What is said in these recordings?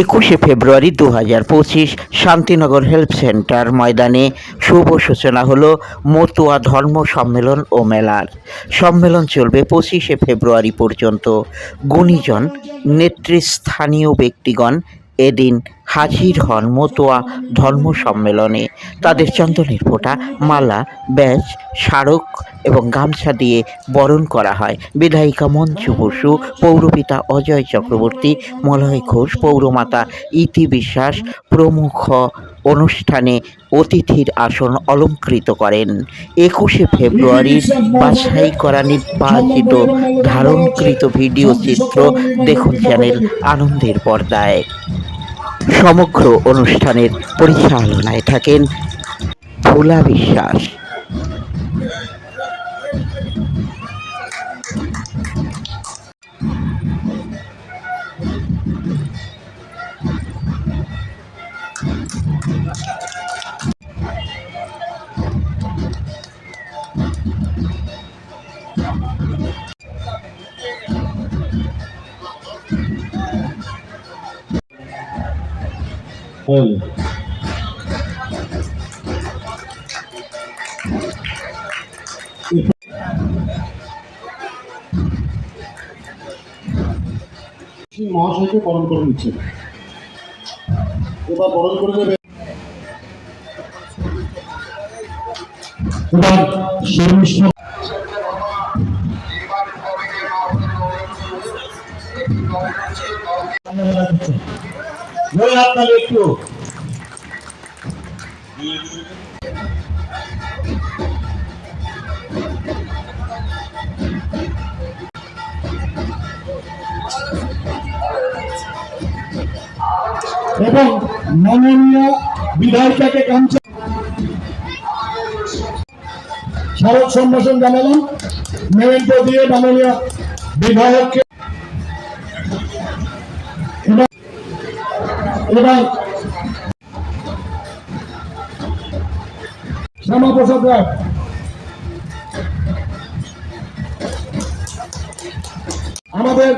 একুশে ফেব্রুয়ারি দু হাজার পঁচিশ শান্তিনগর হেল্প সেন্টার ময়দানে শুভ সূচনা হলো মতুয়া ধর্ম সম্মেলন ও মেলার। সম্মেলন চলবে পঁচিশে ফেব্রুয়ারি পর্যন্ত। গুণীজন, নেতৃস্থানীয় ব্যক্তিগণ এদিন হাজির হন মতুয়া ধর্ম সম্মেলনে তাদের চন্দনের ফোঁটা, মালা ব্যাজ স্মারক এবং গামছা দিয়ে বরণ করা হয়। বিধায়িকা মঞ্জু বসু, পৌরপিতা অজয় চক্রবর্তী, মলয় ঘোষ, পৌরমাতা ইতি বিশ্বাস প্রমুখ অনুষ্ঠানে অতিথির আসন অলঙ্কৃত করেন। একুশে ফেব্রুয়ারির বাছাই করা নির্বাচিত ধারণকৃত ভিডিও চিত্র দেখুন চ্যানেল আনন্দের পর্দায়। সমগ্র অনুষ্ঠানের পরিচালনায় থাকেন ভোলা বিশ্বাস। হলো মহাশয়কে বরণ করে নিচ্ছেন এবার বরণ করে নেবে এবার শর্মিষ্ঠ জয় হাত তাহলে একটু। এবং মাননীয় বিধায়িকাকে সম্ভাষণ জানালাম। মেমেন্টো দিয়ে মাননীয় বিধায়ককে রায়। আমাদের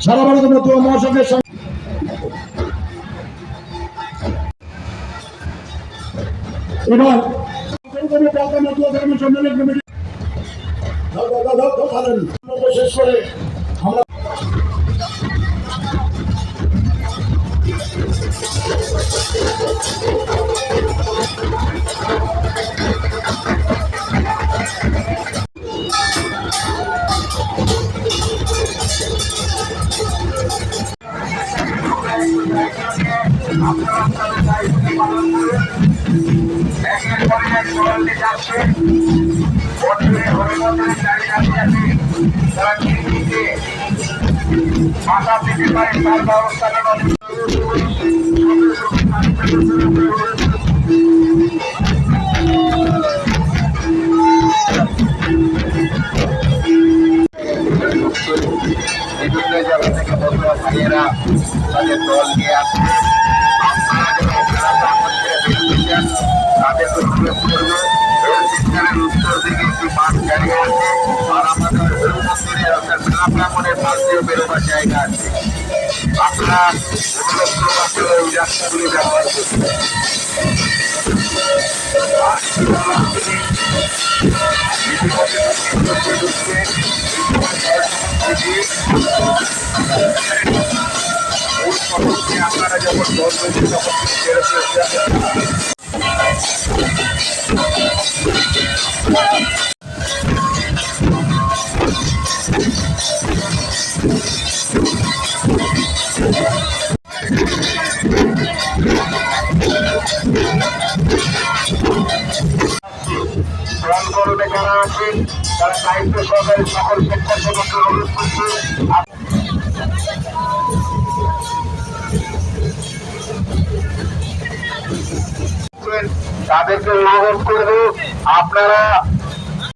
সারা ভারতের মতো মহাসংঘের সঙ্গে এবার শেষ করে একের পরে এক চলতে যাচ্ছে বছরে হরিমন্দিরের পেতে পারে তার ব্যবস্থা থেকে বন্ধুরা তাদের দল নিয়ে আসবে। চান তাদের অনুরোধ করব রেল স্টেশনের উত্তর দিকে একটি মাঠ দাঁড়িয়ে আছে আর আমাদের রেল মন্দিরের অর্থাৎ মেলা প্রাঙ্গনের পাশ বেরোবার জায়গা আছে আপনারা ওই যখন দল হয়েছে তখন রণগরুতে যারা আছেন তারা দায়িত্ব সহকারে সকল স্বেচ্ছাসেবককে অনুরোধ করছে। তাদেরকে অনুরোধ করব আপনারা